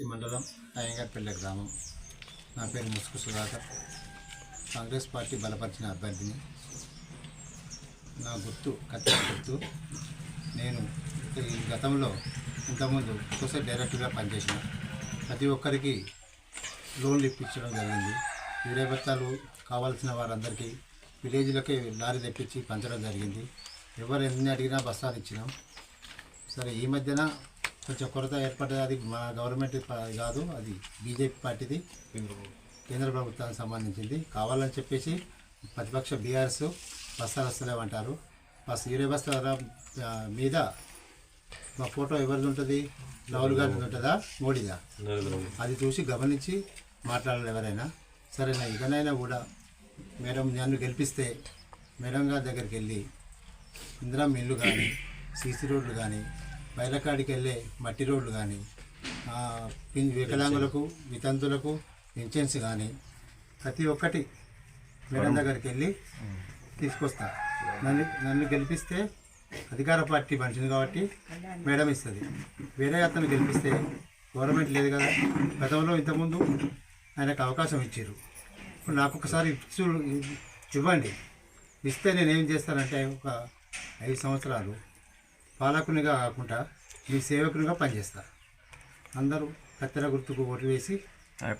ఈ మండలం అయ్యంగార్పల్లె గ్రామం. నా పేరు ముసుకు సుధాకర్. కాంగ్రెస్ పార్టీ బలపరిచిన అభ్యర్థిని. నా గుర్తు కత్తి గుర్తు. నేను ఈ గతంలో ఇంతకుముందు సొసైటీ డైరెక్టర్గా పనిచేసిన. ప్రతి ఒక్కరికి లోన్లు ఇప్పించడం జరిగింది. వీడియో కావాల్సిన వారందరికీ విలేజ్లకి లారీ తెప్పించి పంచడం జరిగింది. ఎవరు ఎన్ని అడిగినా బస్తాలు ఇచ్చినాం. సరే ఈ మధ్యన కొంచెం కొరత ఏర్పడ్డది అది మన గవర్నమెంట్ కాదు అది బీజేపీ పార్టీది. కేంద్ర ప్రభుత్వానికి సంబంధించింది. కావాలని చెప్పేసి ప్రతిపక్ష బీఆర్ఎస్ బస్తాలు వస్తలేమంటారు బస్ ఈరే బస్తాల మీద మా ఫోటో ఎవరిది ఉంటుంది? రాహుల్ గాంధీ ఉంటుందా? మోడీదా? అది చూసి గమనించి మాట్లాడాలి ఎవరైనా. సరే నా ఇకనైనా కూడా మేడం నన్ను గెలిపిస్తే మేడం గారి దగ్గరికి వెళ్ళి ఇందిరా మిల్లు కానీ సీసీ రోడ్లు కానీ బయలకాడికి వెళ్ళే మట్టి రోడ్లు కానీ వికలాంగులకు వితంతులకు పెన్షన్స్ కానీ ప్రతి ఒక్కటి మేడం దగ్గరికి వెళ్ళి తీసుకొస్తా. నన్ను నన్ను గెలిపిస్తే అధికార పార్టీ మనిషిని కాబట్టి మేడం ఇస్తుంది. వేరే అతను గెలిపిస్తే గవర్నమెంట్ లేదు కదా. గతంలో ఇంతకుముందు ఆయనకు అవకాశం ఇచ్చారు ఇప్పుడు నాకు ఒకసారి ఇచ్చు ఇవ్వండి. ఇస్తే నేను ఏం చేస్తానంటే ఒక ఐదు సంవత్సరాలు పాలకునిగా కాకుండా మీ సేవకునిగా పనిచేస్తా అందరూ కత్తెర గుర్తుకు ఓటు వేసి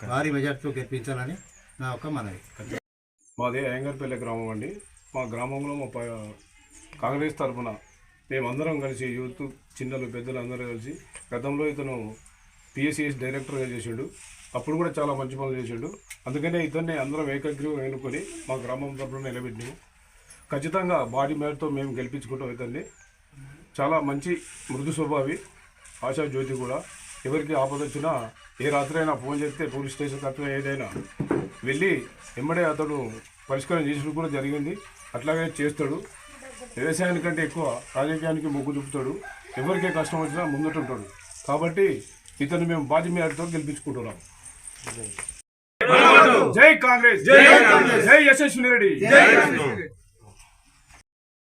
భారీ మెజార్టీతో గెలిపించాలని నా ఒక మనవి. మాది అయ్యంగార్పల్లి గ్రామం అండి. మా గ్రామంలో మా ప- కాంగ్రెస్ తరఫున మేమందరం కలిసి యూత్ చిన్నలు పెద్దలు అందరూ కలిసి గతంలో ఇతను పిఎస్సిఎస్ డైరెక్టర్గా చేసాడు. అప్పుడు కూడా చాలా మంచి పనులు చేసాడు. అందుకనే ఇతన్ని అందరం ఏకగ్రీవం ఎన్నుకొని మా గ్రామం తరఫున నిలబెట్టినాము ఖచ్చితంగా బాడీ మేరతో మేము గెలిపించుకుంటాం ఇతన్ని. చాలా మంచి మృదు స్వభావి ఆశా జ్యోతి కూడా. ఎవరికి ఆపద వచ్చినా ఏ రాత్రి అయినా ఫోన్ చేస్తే పోలీస్ స్టేషన్ అట్లా ఏదైనా వెళ్ళి వెంబడే అతడు పరిష్కారం చేసడం కూడా జరిగింది. అట్లాగే చేస్తాడు. వ్యవసాయానికంటే ఎక్కువ రాజకీయానికి మొగ్గు చూపుతాడు. ఎవరికే కష్టం వచ్చినా ముందుంటాడు కాబట్టి ఇతను మేము బాధ్య మేరతో గెలిపించుకుంటున్నాం. జై కాంగ్రెస్. జై యశస్విని రెడ్డి.